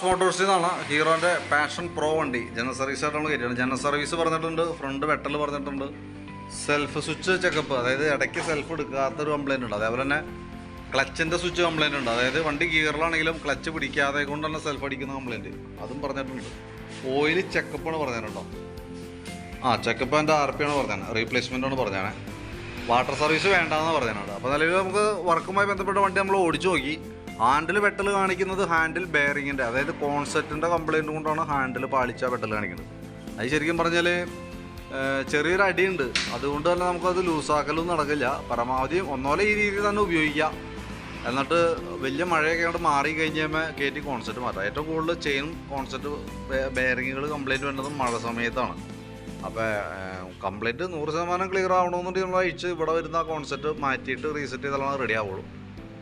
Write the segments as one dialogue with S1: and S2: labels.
S1: ദാസ് മോട്ടോഴ്സിൽ നിന്നാണ് ഹീറോന്റെ പാഷൻ പ്രോ വണ്ടി. ജനറൽ സർവീസ് ആയിട്ടാണ് കയറ്റിയത്. ജനറൽ സർവീസ് പറഞ്ഞിട്ടുണ്ട് ഫ്രണ്ട് വെട്ടൽ പറഞ്ഞിട്ടുണ്ട്. സെൽഫ് സ്വിച്ച് ചെക്കപ്പ് അതായത് ഇടയ്ക്ക് സെൽഫ് എടുക്കാത്തൊരു കംപ്ലൈന്റ് ഉണ്ട്. അതേപോലെ തന്നെ ക്ലച്ചിന്റെ സ്വിച്ച് കംപ്ലൈന്റ് ഉണ്ട്. അതായത് വണ്ടി ഗിയറിലാണെങ്കിലും ക്ലച്ച് പിടിക്കാതെ കൊണ്ട് തന്നെ സെൽഫ് അടിക്കുന്ന കംപ്ലൈന്റ് അതും പറഞ്ഞിട്ടുണ്ട്. ഓയിൽ ചെക്കപ്പാണ് പറഞ്ഞിട്ടുണ്ടോ? ആ ചെക്കപ്പ് എന്റെ ആർ പി ആണ് പറഞ്ഞത് റീപ്ലേസ്മെന്റ് ആണ് പറഞ്ഞാണ് വാട്ടർ സർവീസ് വേണ്ടാന്ന് പറഞ്ഞിട്ടുണ്ട് അപ്പോൾ നിലവിൽ നമുക്ക് വർക്കുമായി ബന്ധപ്പെട്ട വണ്ടി നമ്മൾ ഓടിച്ചു നോക്കി. ഹാൻഡിൽ വെട്ടൽ കാണിക്കുന്നത് ഹാൻഡിൽ ബെയറിങ്ങിന്റെ അതായത് കോൺസെപ്റ്റിന്റെ കംപ്ലൈന്റ് കൊണ്ടാണ് ഹാൻഡിൽ പാളിച്ച വെട്ടൽ കാണിക്കുന്നത്. അത് ശരിക്കും പറഞ്ഞാൽ ചെറിയൊരു അടിയുണ്ട്. അതുകൊണ്ട് തന്നെ നമുക്കത് ലൂസാക്കലൊന്നും നടക്കില്ല. പരമാവധി ഒന്നോലെ ഈ രീതിയിൽ തന്നെ ഉപയോഗിക്കാം എന്നിട്ട് വലിയ മഴയൊക്കെ അങ്ങോട്ട് മാറി കഴിഞ്ഞാൽ കയറ്റി കോൺസെപ്റ്റ് മാറ്റാം. ഏറ്റവും കൂടുതൽ ചെയിൻ കോൺസെപ്റ്റ് ബെയറിങ്ങുകൾ കംപ്ലൈന്റ് വരുന്നത് മഴ സമയത്താണ്. അപ്പോൾ കംപ്ലൈന്റ് നൂറ് ശതമാനം ക്ലിയർ ആവണമെന്നുണ്ടെങ്കിൽ നമ്മൾ അഴിച്ച് ഇവിടെ വരുന്ന കോൺസെപ്റ്റ് മാറ്റിയിട്ട് റീസെറ്റ് ചെയ്താലാണ് റെഡി ആവുള്ളൂ.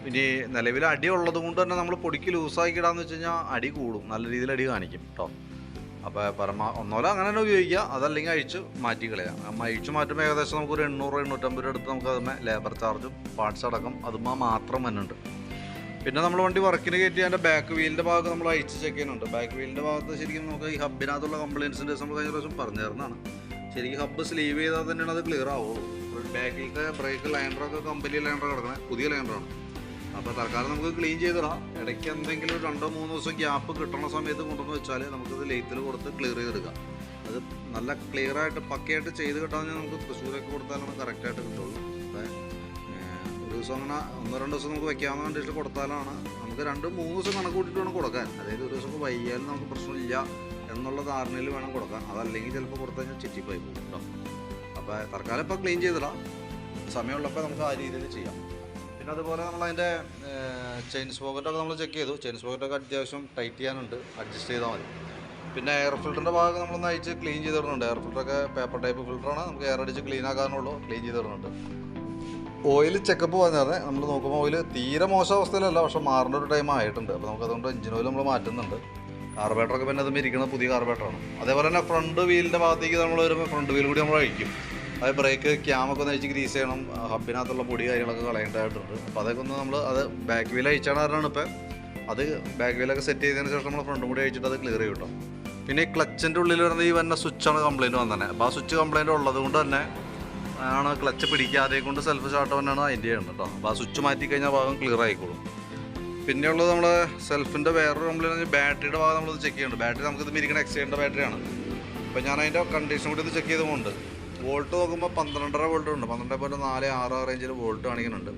S1: ഇനി നിലവിൽ അടി ഉള്ളത് കൊണ്ട് തന്നെ നമ്മൾ പൊടിക്ക് ലൂസാക്കി ഇടാന്ന് വെച്ച് കഴിഞ്ഞാൽ അടി കൂടും. നല്ല രീതിയിൽ അടി കാണിക്കും കേട്ടോ അപ്പോൾ പരമാ ഒന്നോലോ അങ്ങനെ തന്നെ ഉപയോഗിക്കുക അതല്ലെങ്കിൽ അഴിച്ച് മാറ്റി കളയാം. അഴിച്ച് മാറ്റുമ്പോൾ ഏകദേശം നമുക്ക് ഒരു എണ്ണൂറ് എണ്ണൂറ്റമ്പത് രൂപ എടുത്ത് നമുക്ക് അതുമേ ലേബർ ചാർജും പാർട്സ് അടക്കം അതുമാ മാത്രം വരുന്നുണ്ട് പിന്നെ നമ്മൾ വണ്ടി വർക്കിന് കയറ്റി അതിന്റെ ബാക്ക് വീലിന്റെ ഭാഗം നമ്മൾ അഴിച്ച് ചെക്ക് ചെയ്യുന്നുണ്ട്. ബാക്ക് വീലിന്റെ ഭാഗത്ത് ശരിക്കും നമുക്ക് ഈ ഹബിനകത്തുള്ള കംപ്ലയിൻസിന്റെ നമ്മൾ കഴിഞ്ഞ പ്രാവശ്യം പറഞ്ഞു തരുന്നതാണ്. ശരിക്കും ഹബ്ബ് സ്ലീവ് ചെയ്താൽ തന്നെയാണ് അത് ക്ലിയർ ആവുള്ളൂ. ബാക്കിലത്തെ ബ്രേക്ക് ലൈൻഡറൊക്കെ കമ്പനി ലൈൻഡർ കിടക്കണേ പുതിയ ലൈൻഡറാണ് അപ്പോൾ തൽക്കാലം നമുക്ക് ക്ലീൻ ചെയ്തിടാം. ഇടയ്ക്ക് എന്തെങ്കിലും രണ്ടോ മൂന്നോ ദിവസം ഗ്യാപ്പ് കിട്ടണ സമയത്ത് കൊണ്ടുവന്ന് വെച്ചാൽ നമുക്കിത് ലെയ്ത്തിൽ കൊടുത്ത് ക്ലിയർ ചെയ്തെടുക്കാം. അത് നല്ല ക്ലിയർ ആയിട്ട് പക്കയായിട്ട് ചെയ്ത് കിട്ടാമെങ്കിൽ നമുക്ക് തൃശ്ശൂരൊക്കെ കൊടുത്താലാണ് കറക്റ്റായിട്ട് കിട്ടുള്ളൂ. ഒരു ദിവസം അങ്ങനെ ഒന്നോ രണ്ടോ ദിവസം നമുക്ക് വെക്കാമെന്ന് കണ്ടിട്ട് കൊടുത്താലാണ് നമുക്ക് രണ്ട് മൂന്ന് ദിവസം കണക്ക് കൂട്ടിയിട്ട് വേണം കൊടുക്കാൻ. അതായത് ഒരു ദിവസം വയ്യാലും നമുക്ക് പ്രശ്നമില്ല എന്നുള്ള ധാരണയിൽ വേണം കൊടുക്കാൻ. അതല്ലെങ്കിൽ ചിലപ്പോൾ കൊടുത്തു കഴിഞ്ഞാൽ ചിറ്റിപ്പോയി പോകും കേട്ടോ അപ്പോൾ തൽക്കാലം ഇപ്പോൾ ക്ലീൻ ചെയ്തിടാം. സമയമുള്ളപ്പോൾ നമുക്ക് ആ രീതിയിൽ ചെയ്യാം. പിന്നെ അതുപോലെ നമ്മൾ അതിന്റെ ചെയിൻ സ്പോക്കറ്റൊക്കെ നമ്മൾ ചെക്ക് ചെയ്തു. ചെയിൻ സ്പോക്കറ്റൊക്കെ അത്യാവശ്യം ടൈറ്റ് ചെയ്യാനുണ്ട്. അഡ്ജസ്റ്റ് ചെയ്താൽ മതി. പിന്നെ എയർ ഫിൽറ്ററിന്റെ ഭാഗം നമ്മൾ നയിച്ച് ക്ലീൻ ചെയ്തിടുന്നുണ്ട് എയർ ഫിൽറ്ററൊക്കെ പേപ്പർ ടൈപ്പ് ഫിൽറ്ററാണ് നമുക്ക് എയർ അടിച്ച് ക്ലീൻ ആക്കാനുള്ളൂ. ക്ലീൻ ചെയ്തിടുന്നുണ്ട് ഓയിൽ ചെക്കപ്പ് പറഞ്ഞാൽ നമ്മൾ നോക്കുമ്പോൾ ഓയിൽ തീരെ മോശം അവസ്ഥയിലല്ല പക്ഷേ മാറേണ്ട ഒരു ടൈം ആയിട്ടുണ്ട്. അപ്പോൾ നമുക്ക് അതുകൊണ്ട് എഞ്ചിൻ ഓയിൽ നമ്മൾ മാറ്റുന്നുണ്ട്. കാർബേറ്ററൊക്കെ പിന്നെ അതും ഇരിക്കുന്നത് പുതിയ കാർബേറ്ററാണ് അതേപോലെ തന്നെ ഫ്രണ്ട് വീലിന്റെ ഭാഗത്തേക്ക് നമ്മൾ വരുമ്പോൾ ഫ്രണ്ട് വീൽ കൂടി നമ്മൾ അഴിക്കും. അത് ബ്രേക്ക് ക്യാമൊക്കെ ഒന്ന് അഴിച്ച് ഗ്രീസ് ചെയ്യണം. ഹബിനകത്തുള്ള പൊടി കാര്യങ്ങളൊക്കെ കളയേണ്ടതായിട്ടുണ്ട്. അപ്പോൾ അതൊക്കെ ഒന്ന് നമ്മൾ അത് ബാക്ക് വീൽ അഴിച്ചാണ് കാരണം ഇപ്പം. അത് ബാക്ക് വീലൊക്കെ സെറ്റ് ചെയ്തതിന് ശേഷം നമ്മൾ ഫ്രണ്ടും കൂടി അഴിച്ചിട്ട് അത് ക്ലിയർ ചെയ്യും കേട്ടോ. പിന്നെ ഈ ക്ലച്ചിന്റെ ഉള്ളിൽ വരുന്ന ഈ വന്ന സ്വിച്ചാണ് കംപ്ലയിന്റ് വന്നത് അപ്പോൾ ആ സ്വിച്ച് കംപ്ലയിന്റ് ഉള്ളത് കൊണ്ട് തന്നെ ആണ് ക്ലച്ച് പിടിക്കാതെ കൊണ്ട് സെൽഫ് സ്റ്റാർട്ട് തന്നെയാണ് അതിന്റെ ഉണ്ട് കേട്ടോ. അപ്പോൾ ആ സ്വിച്ച് മാറ്റി കഴിഞ്ഞാൽ ഭാഗം ക്ലിയർ ആയിക്കോളും. പിന്നെയുള്ളത് നമ്മൾ സെൽഫിന്റെ വേറൊരു കംപ്ലൈന്റ് ബാറ്ററിയുടെ ഭാഗം നമ്മൾ ചെക്ക് ചെയ്യുന്നുണ്ട്. ബാറ്ററി നമുക്കിത് മിരിക്കണ ഇരിക്കുന്ന എക്സൈഡിന്റെ ബാറ്ററിയാണ് അപ്പോൾ ഞാൻ അതിന്റെ കണ്ടീഷൻ കൂടി ഇത് ചെക്ക് ചെയ്തുകൊണ്ട് വോൾട്ട് നോക്കുമ്പോൾ പന്ത്രണ്ടര വോൾട്ട് ഉണ്ട്. പന്ത്രണ്ട് പോയിന്റ് നാല് ആറ് ആ റേഞ്ചിൽ വോൾട്ട് കാണിക്കുന്നുണ്ട്.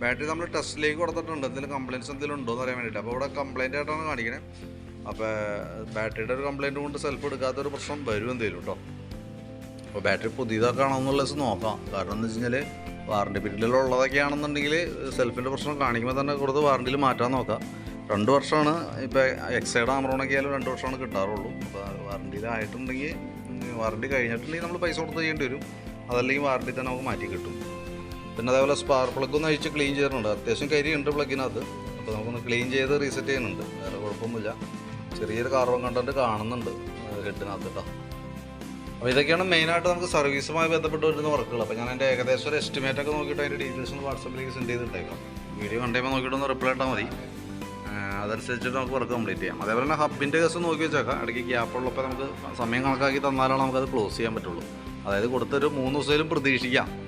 S1: ബാറ്ററി നമ്മൾ ടെസ്റ്റിലേക്ക് കൊടുത്തിട്ടുണ്ട്. എന്തെങ്കിലും കംപ്ലയിന്റ്സ് എന്തെങ്കിലും ഉണ്ടോ എന്ന് അറിയാൻ വേണ്ടിയിട്ട്. അപ്പോൾ ഇവിടെ കംപ്ലയിന്റ് ആയിട്ടാണ് കാണിക്കുന്നത് അപ്പോൾ ബാറ്ററിയുടെ ഒരു കംപ്ലയിന്റ് കൊണ്ട് സെൽഫ് എടുക്കാത്തൊരു പ്രശ്നം വരും എന്തെങ്കിലും കേട്ടോ അപ്പോൾ ബാറ്ററി പുതിയതാക്കാണോ എന്നുള്ളത് നോക്കാം. കാരണം എന്ന് വെച്ച് കഴിഞ്ഞാൽ വാറണ്ടി പീരീഡിലുള്ളതൊക്കെയാണെന്നുണ്ടെങ്കിൽ സെൽഫിന്റെ പ്രശ്നം കാണിക്കുമ്പോൾ തന്നെ കൊടുത്ത് വാറണ്ടിയിൽ മാറ്റാൻ നോക്കാം. രണ്ട് വർഷമാണ് ഇപ്പോൾ എക്സൈഡ് ആമറോണൊക്കെ ആയാലും രണ്ട് വർഷമാണ് കിട്ടാറുള്ളൂ. അപ്പോൾ വാറണ്ടിയിലായിട്ടുണ്ടെങ്കിൽ വാറണ്ടി കഴിഞ്ഞിട്ടുണ്ടെങ്കിൽ നമ്മൾ പൈസ കൊടുത്ത് ചെയ്യേണ്ടി വരും. അതല്ലെങ്കിൽ വാറണ്ടി തന്നെ നമുക്ക് മാറ്റി കിട്ടും. പിന്നെ അതേപോലെ സ്പാർ പ്ലഗ് ഒന്ന് അഴിച്ച് ക്ലീൻ ചെയ്യുന്നുണ്ട് അത്യാവശ്യം കരിയുണ്ട് പ്ലഗിനകത്ത് അപ്പോൾ നമുക്കൊന്ന് ക്ലീൻ ചെയ്ത് റീസെറ്റ് ചെയ്യുന്നുണ്ട്. വേറെ കുഴപ്പമൊന്നുമില്ല. ചെറിയൊരു കാർബൺ കണ്ടന്റ് കാണുന്നുണ്ട് ഹെഡിനകത്ത് കേട്ടോ അപ്പോൾ ഇതൊക്കെയാണ് മെയിനായിട്ട് നമുക്ക് സർവീസുമായി ബന്ധപ്പെട്ട് വരുന്ന വർക്കുകൾ അപ്പോൾ ഞാൻ എന്റെ ഏകദേശം ഒരു എസ്റ്റിമേറ്റ് ഒക്കെ നോക്കിയിട്ട് അതിന്റെ ഡീറ്റെയിൽസ് ഒന്ന് വാട്സപ്പിലേക്ക് സെൻഡ് ചെയ്തിട്ടേക്കാം. വീഡിയോ കണ്ടുമ്പോൾ നോക്കിയിട്ടൊന്ന് റിപ്ലൈ ഇട്ടാൽ മതി. അതനുസരിച്ചിട്ട് നമുക്ക് വർക്ക് കംപ്ലീറ്റ് ചെയ്യാം. അതേപോലെ തന്നെ ഹബിന്റെ കേസ് നോക്കി വെച്ചേക്കാം. ഇടയ്ക്ക് ഗ്യാപ്പ് ഉള്ളപ്പോൾ നമുക്ക് സമയം കണക്കാക്കി തന്നാലാണ് നമുക്കത് ക്ലോസ് ചെയ്യാൻ പറ്റുള്ളൂ. അതായത് കൊടുത്തൊരു മൂന്ന് ദിവസത്തിലും പ്രതീക്ഷിക്കാം.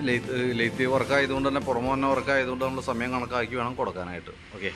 S1: ലെയ്ത്ത് ലെയ്ത്ത് വർക്കായതുകൊണ്ട് തന്നെ പുറമെ തന്നെ വർക്കായതുകൊണ്ട് നമ്മൾ സമയം കണക്കാക്കി വേണം കൊടുക്കാനായിട്ട്. ഓക്കെ